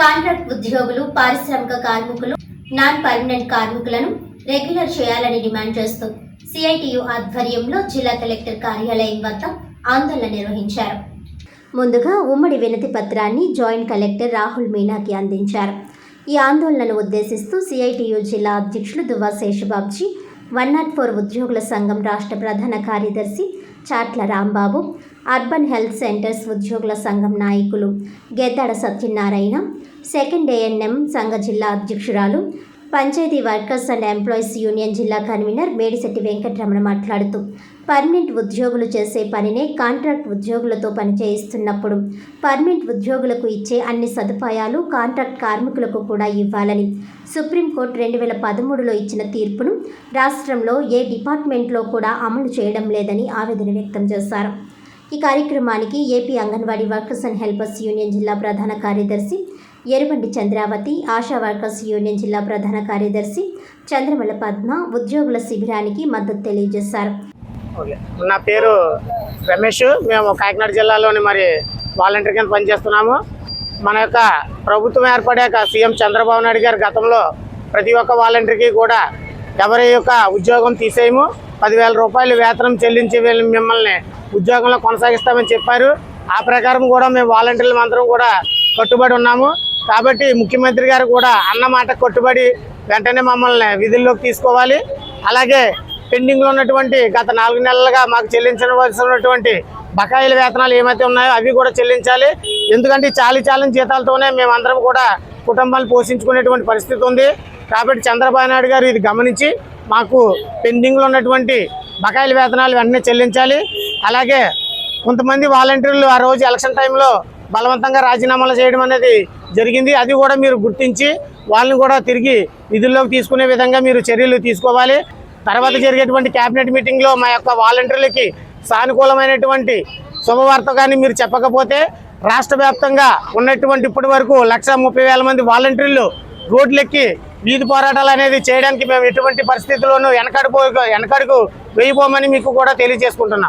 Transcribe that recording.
Contract ఉద్యోగులు పారిశ్రామిక కార్మికులు నాన్ పర్మనెంట్ కార్మికులను రెగ్యులర్ చేయాలని డిమాండ్ చేస్తూ సిఐటియు ఆధ్వర్యంలో జిల్లా కలెక్టర్ కార్యాలయం వద్ద ఆందోళన నిర్వహించారు. ముందుగా ఉమ్మడి వినతి పత్రాన్ని జాయింట్ కలెక్టర్ రాహుల్ మీనాకి అందించారు. ఈ ఆందోళనను ఉద్దేశిస్తూ సిఐటియు జిల్లా అధ్యక్షులు Duvva Seshababji one not four ఉద్యోగుల సంఘం రాష్ట్ర ప్రధాన కార్యదర్శి Chatla Rambabu urban health centres ఉద్యోగుల సంఘం నాయకులు గెద్దాడ సత్యనారాయణ సెకండ్ ఏఎన్ఎం సంఘ జిల్లా అధ్యక్షురాలు panchayati workers and employees union జిల్లా కన్వీనర్ మేడిశెట్టి వెంకటరమణ మాట్లాడుతూ పర్మనెంట్ ఉద్యోగులు చేసే పనినే కాంట్రాక్ట్ ఉద్యోగులతో పనిచేయిస్తున్నప్పుడు పర్మనెంట్ ఉద్యోగులకు ఇచ్చే అన్ని సదుపాయాలు కాంట్రాక్ట్ కార్మికులకు కూడా ఇవ్వాలని సుప్రీంకోర్టు రెండు వేల పదమూడులో ఇచ్చిన తీర్పును రాష్ట్రంలో ఏ డిపార్ట్మెంట్లో కూడా అమలు చేయడం లేదని ఆవేదన వ్యక్తం చేశారు. ఈ కార్యక్రమానికి AP anganwadi workers and helpers union జిల్లా ప్రధాన కార్యదర్శి ఎరుబండి చంద్రావతి ఆశా వర్కర్స్ యూనియన్ జిల్లా ప్రధాన కార్యదర్శి చంద్రమల పద్మ ఉద్యోగుల శిబిరానికి మద్దతు తెలియజేశారు. నా పేరు రమేష్. మేము కాకినాడ జిల్లాలోని మరి వాలంటీర్ కింద పనిచేస్తున్నాము. మన యొక్క ప్రభుత్వం ఏర్పడాక సీఎం చంద్రబాబు నాయుడు గారు గతంలో ప్రతి ఒక్క వాలంటీర్కి కూడా ఎవరి యొక్క ఉద్యోగం తీసేయము. పదివేల రూపాయలు వేతనం చెల్లించి మిమ్మల్ని ఉద్యోగంలో కొనసాగిస్తామని చెప్పారు. ఆ ప్రకారం కూడా మేము వాలంటీర్లు అందరం కూడా కట్టుబడి ఉన్నాము. కాబట్టి ముఖ్యమంత్రి గారు కూడా అన్న మాట కట్టుబడి వెంటనే మమ్మల్ని విధుల్లోకి తీసుకోవాలి. అలాగే పెండింగ్లో ఉన్నటువంటి గత నాలుగు నెలలుగా మాకు చెల్లించవలసి ఉన్నటువంటి బకాయిల వేతనాలు ఏమైతే ఉన్నాయో అవి కూడా చెల్లించాలి. ఎందుకంటే ఈ చాలి చాలని జీతాలతోనే మేమందరం కూడా కుటుంబాలు పోషించుకునేటువంటి పరిస్థితి ఉంది. కాబట్టి చంద్రబాబు నాయుడు గారు ఇది గమనించి మాకు పెండింగ్లో ఉన్నటువంటి బకాయిల వేతనాలు వెంటనే చెల్లించాలి. అలాగే కొంతమంది వాలంటీర్లు ఆ రోజు ఎలక్షన్ టైంలో బలవంతంగా రాజీనామాలు చేయడం అనేది జరిగింది. అది కూడా మీరు గుర్తించి వాళ్ళని కూడా తిరిగి విధుల్లోకి తీసుకునే విధంగా మీరు చర్యలు తీసుకోవాలి. తర్వాత జరిగేటువంటి క్యాబినెట్ మీటింగ్లో మా యొక్క వాలంటీర్లకి సానుకూలమైనటువంటి శుభవార్త కానీ మీరు చెప్పకపోతే రాష్ట్ర వ్యాప్తంగా ఉన్నటువంటి ఇప్పటి వరకు లక్ష ముప్పై వేల మంది వాలంటీర్లు రోడ్లెక్కి వీధి పోరాటాలు అనేది చేయడానికి మేము ఎటువంటి పరిస్థితుల్లోనూ వెనకడుపు వెనకడుకు వేయిపోమని మీకు కూడా తెలియజేసుకుంటున్నాం.